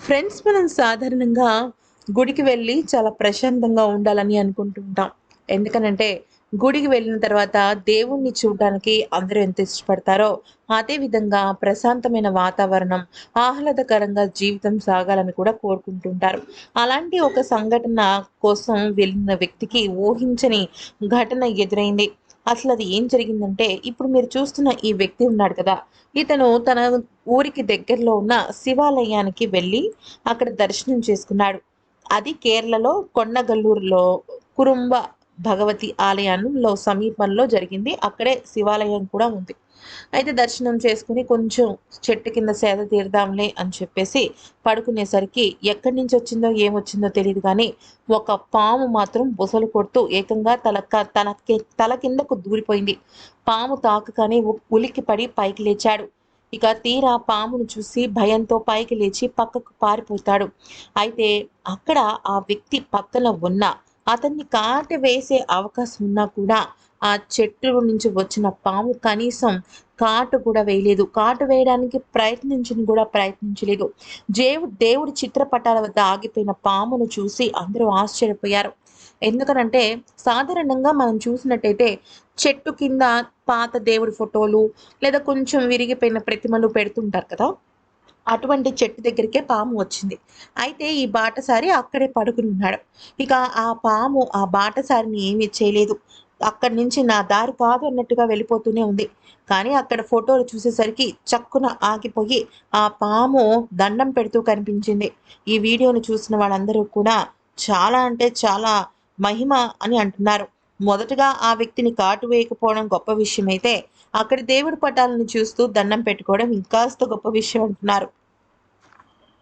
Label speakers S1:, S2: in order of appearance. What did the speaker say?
S1: Friends మనం సాధారణంగా గుడికి వెళ్ళి చాలా ప్రశాంతంగా ఉండాలని అనుకుంటుంటాం. ఎందుకనంటే గుడికి వెళ్ళిన తర్వాత దేవుణ్ణి చూడడానికి అందరూ ఎంత ఇష్టపడతారో అదే విధంగా ప్రశాంతమైన వాతావరణం ఆహ్లాదకరంగా జీవితం సాగాలని కూడా కోరుకుంటుంటారు. అలాంటి ఒక సంఘటన కోసం వెళ్ళిన వ్యక్తికి ఊహించని ఘటన ఎదురైంది. అసలు అది ఏం జరిగిందంటే ఇప్పుడు మీరు చూస్తున్న ఈ వ్యక్తి ఉన్నాడు కదా ఇతను తన ఊరికి దగ్గరలో ఉన్న శివాలయానికి వెళ్ళి అక్కడ దర్శనం చేసుకున్నాడు. అది కేరళలో కొండగల్లూరులో కురుంబ భగవతి ఆలయంలో సమీపంలో జరిగింది. అక్కడే శివాలయం కూడా ఉంది. అయితే దర్శనం చేసుకుని కొంచెం చెట్టు కింద సేద తీరదాంలే అని చెప్పేసి పడుకునేసరికి ఎక్కడి నుంచి వచ్చిందో ఏమొచ్చిందో తెలియదు కానీ ఒక పాము మాత్రం బుసలు కొడుతూ ఏకంగా తల తన తల కిందకు దూరిపోయింది. పాము తాకగానే ఉలికి ఉలిక్కి పడి పైకి లేచాడు. ఇక తీరా పామును చూసి భయంతో పైకి లేచి పక్కకు పారిపోతాడు. అయితే అక్కడ ఆ వ్యక్తి పక్కన ఉన్న అతన్ని కాటి వేసే అవకాశం ఉన్నా కూడా ఆ చెట్టు నుంచి వచ్చిన పాము కనీసం కాటు కూడా వేయలేదు. కాటు వేయడానికి ప్రయత్నించిన కూడా ప్రయత్నించలేదు. దేవు దేవుడి చిత్రపటాల వద్ద ఆగిపోయిన పామును చూసి అందరూ ఆశ్చర్యపోయారు. ఎందుకనంటే సాధారణంగా మనం చూసినట్టయితే చెట్టు కింద పాత దేవుడి ఫోటోలు లేదా కొంచెం విరిగిపోయిన ప్రతిమలు పెడుతుంటారు కదా. అటువంటి చెట్టు దగ్గరికే పాము వచ్చింది. అయితే ఈ బాటసారి అక్కడే పడుకుని ఉన్నాడు. ఇక ఆ పాము ఆ బాటసారిని ఏమీ చేయలేదు. అక్కడి నుంచి నా దారి కాదు అన్నట్టుగా వెళ్ళిపోతూనే ఉంది. కానీ అక్కడ ఫోటోలు చూసేసరికి చక్కున ఆగిపోయి ఆ పాము దండం పెడుతూ కనిపించింది. ఈ వీడియోను చూసిన వాళ్ళందరూ కూడా చాలా అంటే చాలా మహిమ అని అంటున్నారు. మొదటగా ఆ వ్యక్తిని కాటు వేయకపోవడం గొప్ప విషయం అయితే అక్కడి దేవుడి పటాలను చూస్తూ దండం పెట్టుకోవడం ఇంకాస్త గొప్ప విషయం అంటున్నారు.